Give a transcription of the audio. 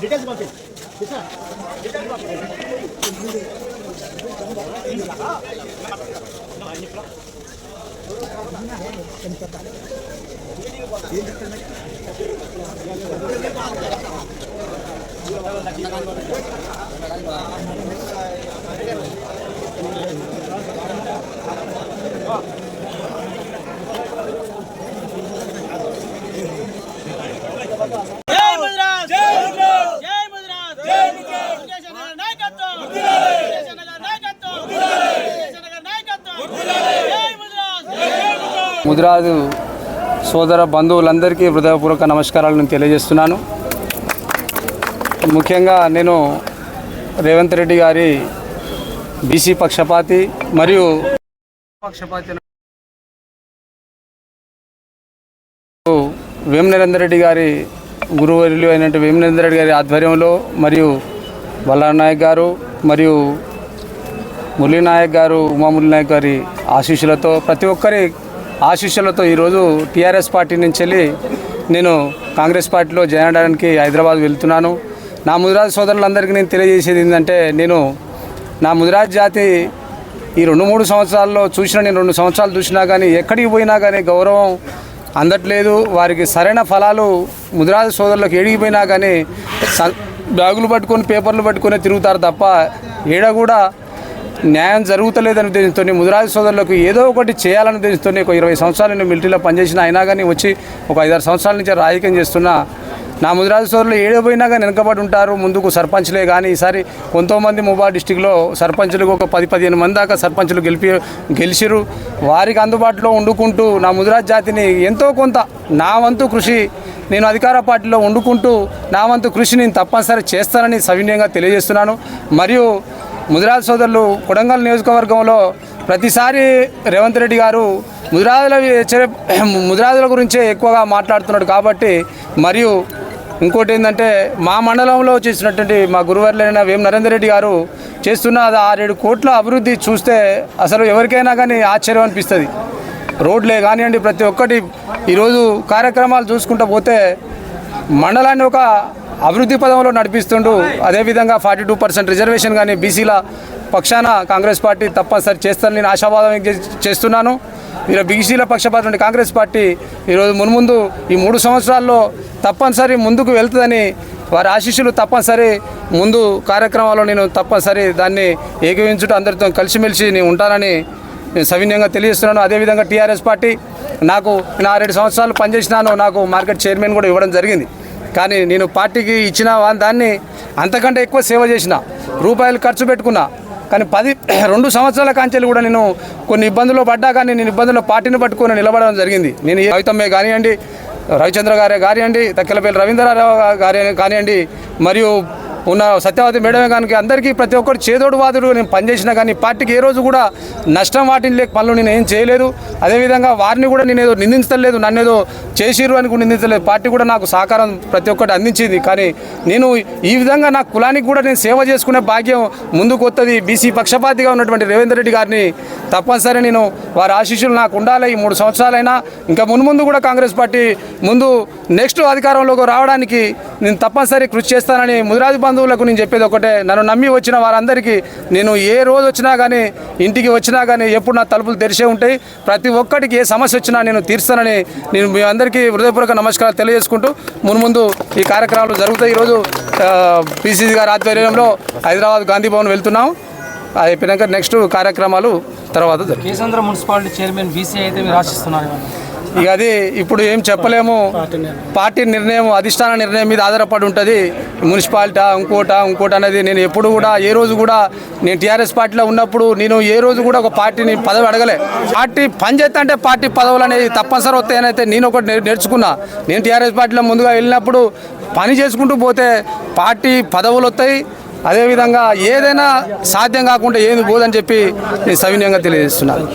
Details పంపి ఏం ముద్రాజ్ సోదర బంధువులందరికీ హృదయపూర్వక నమస్కారాలు నేను తెలియజేస్తున్నాను. ముఖ్యంగా నేను రేవంత్ రెడ్డి గారి బీసీ పక్షపాతి మరియు పక్షపాతి వేమ నరేందర్ రెడ్డి గారి గురువర్యులు అయినట్టు వేమ నరేందర్ రెడ్డి గారి ఆధ్వర్యంలో మరియు బల్లార్ నాయక్ గారు మరియు మురళీ నాయక్ గారు ఉమామురళీ నాయక్ గారి ఆశీస్సులతో ప్రతి ఒక్కరి ఆశీస్సులతో ఈరోజు టీఆర్ఎస్ పార్టీ నుంచి వెళ్ళి నేను కాంగ్రెస్ పార్టీలో జాయిన్ అవడానికి హైదరాబాద్ వెళ్తున్నాను. నా ముదిరాజ్ సోదరులందరికీ నేను తెలియజేసేది ఏంటంటే నేను నా ముదిరాజ్ జాతి ఈ రెండు మూడు సంవత్సరాల్లో చూసిన నేను రెండు సంవత్సరాలు చూసినా కానీ ఎక్కడికి పోయినా కానీ గౌరవం అందట్లేదు. వారికి సరైన ఫలాలు ముదిరాజు సోదరులకు ఏడిగిపోయినా కానీ స- బ్యాగులు పట్టుకొని పేపర్లు పట్టుకొని తిరుగుతారు తప్ప ఏడ కూడా న్యాయం జరుగుతలేదని ఉద్దేశంతో ముదిరాజు సోదరులకు ఏదో ఒకటి చేయాలని ఉద్దేశంతో ఒక ఇరవై సంవత్సరాలు నేను మిలిటరీలో పనిచేసిన అయినా కానీ వచ్చి ఒక ఐదారు సంవత్సరాల నుంచి రాజకీయం చేస్తున్నా. నా ముదిరాజు సోదరులు ఏడపోయినా కానీ వెనకబడి ఉంటారు ముందుకు సర్పంచ్లే కానీ ఈసారి కొంతమంది ముబా డిస్టిక్లో సర్పంచులకు ఒక పది పదిహేను మంది దాకా సర్పంచులు గెలిపి గెలిచిరు వారికి అందుబాటులో వండుకుంటూ నా ముదిరాజ్ జాతిని ఎంతో కొంత నా వంతు కృషి నేను అధికార పార్టీలో వండుకుంటూ నా వంతు కృషి నేను తప్పనిసరి చేస్తానని సవినయంగా తెలియజేస్తున్నాను. మరియు ముదిరాజ్ సోదరులు కొడంగల్ నియోజకవర్గంలో ప్రతిసారి రేవంత్ రెడ్డి గారు ముదిరాజుల ముదిరాజుల గురించే ఎక్కువగా మాట్లాడుతున్నాడు కాబట్టి మరియు ఇంకోటి ఏంటంటే మా మండలంలో చేసినటువంటి మా గురువర్లైన వేం నరేందర్ రెడ్డి గారు చేస్తున్న అది ఆరేడు కోట్ల అభివృద్ధి చూస్తే అసలు ఎవరికైనా కానీ ఆశ్చర్యం అనిపిస్తుంది. రోడ్లే కానివ్వండి ప్రతి ఒక్కటి. ఈరోజు కార్యక్రమాలు చూసుకుంటూ పోతే మండలాన్ని ఒక అభివృద్ధి పదంలో నడిపిస్తుండు. అదేవిధంగా ఫార్టీ టూ పర్సెంట్ రిజర్వేషన్ కానీ బీసీల పక్షాన కాంగ్రెస్ పార్టీ తప్పనిసరి చేస్తానని నేను ఆశావాదం చేస్తున్నాను. మీరు బీసీల పక్షపాతం కాంగ్రెస్ పార్టీ ఈరోజు మున్ముందు ఈ మూడు సంవత్సరాల్లో తప్పనిసరి ముందుకు వెళ్తుందని వారి ఆశీస్సులు తప్పనిసరి ముందు కార్యక్రమాల్లో నేను తప్పనిసరి దాన్ని ఏకీవించుట అందరితో కలిసిమెలిసి నేను ఉంటానని నేను సవినయంగా తెలియజేస్తున్నాను. అదేవిధంగా టీఆర్ఎస్ పార్టీ నాకు నేను ఆరేడు సంవత్సరాలు పనిచేసినాను. నాకు మార్కెట్ చైర్మన్ కూడా ఇవ్వడం జరిగింది. కానీ నేను పార్టీకి ఇచ్చిన దాన్ని అంతకంటే ఎక్కువ సేవ చేసిన రూపాయలు ఖర్చు పెట్టుకున్నా. కానీ పది రెండు సంవత్సరాల కాంచెలు కూడా నేను కొన్ని ఇబ్బందులు పడ్డా కానీ నేను ఇబ్బందుల్లో పార్టీని పట్టుకొని నిలబడడం జరిగింది. నేను ఏ కవితమ్మే కానివ్వండి రవిచంద్ర గారే కానివ్వండి తక్కెలపల్లి రవీంద్రరావు గారే కానివ్వండి మరియు ఉన్న సత్యవతి మేడమే కానీ అందరికీ ప్రతి ఒక్కరు చేదోడు వాదుడు నేను పనిచేసినా కానీ పార్టీకి ఏ రోజు కూడా నష్టం వాటిని లేక పనులు నేను ఏం చేయలేదు. అదేవిధంగా వారిని కూడా నేను ఏదో నిందించలేదు నన్ను ఏదో చేసిరు అని కూడా నిందించలేదు పార్టీ కూడా నాకు సహకారం ప్రతి ఒక్కటి అందించింది. కానీ నేను ఈ విధంగా నా కులానికి కూడా నేను సేవ చేసుకునే భాగ్యం ముందుకు వస్తుంది బీసీ పక్షపాతిగా ఉన్నటువంటి రేవేంద్ర రెడ్డి గారిని తప్పనిసరి నేను వారి ఆశీస్సులు నాకు ఉండాలి. ఈ మూడు సంవత్సరాలైనా ఇంకా మున్ముందు కూడా కాంగ్రెస్ పార్టీ ముందు నెక్స్ట్ అధికారంలోకి రావడానికి నేను తప్పనిసరి కృషి చేస్తానని ముదిరాజు బంధువులకు నేను చెప్పేది ఒకటే. నన్ను నమ్మి వచ్చిన వారందరికీ నేను ఏ రోజు వచ్చినా కానీ ఇంటికి వచ్చినా కానీ ఎప్పుడు నా తలుపులు తెరిచే ఉంటాయి. ప్రతి ఒక్కటికి ఏ సమస్య వచ్చినా నేను తీరుస్తానని నేను మీ అందరికీ హృదయపూర్వక నమస్కారాలు తెలియజేసుకుంటూ మున్ముందు ఈ కార్యక్రమాలు జరుగుతాయి. ఈరోజు పిసిసి గారి ఆధ్వర్యంలో హైదరాబాద్ గాంధీ భవన్ వెళ్తున్నాం. అది అయిపోయినాక నెక్స్ట్ కార్యక్రమాలు తర్వాత జరుగుతాయి. మున్సిపాలిటీ చైర్మన్ బీసీ అయితే మీరు ఆశిస్తున్నారు ఇక అది ఇప్పుడు ఏం చెప్పలేము. పార్టీ నిర్ణయం. అధిష్టాన నిర్ణయం మీద ఆధారపడి ఉంటుంది. మున్సిపాలిటా ఇంకోట ఇంకోటి అనేది నేను ఎప్పుడు కూడా ఏ రోజు కూడా నేను టీఆర్ఎస్ పార్టీలో ఉన్నప్పుడు నేను ఏ రోజు కూడా ఒక పార్టీని పదవి అడగలే. పార్టీ పనిచేస్తా అంటే పార్టీ పదవులు అనేది తప్పనిసరి వస్తాయని అయితే నేను ఒకటి నేర్- నేర్చుకున్నా. నేను టీఆర్ఎస్ పార్టీలో ముందుగా వెళ్ళినప్పుడు పని చేసుకుంటూ పోతే పార్టీ పదవులు వస్తాయి. అదేవిధంగా ఏదైనా సాధ్యం కాకుండా ఏమి పోదని చెప్పి నేను సవినయంగా తెలియజేస్తున్నాను.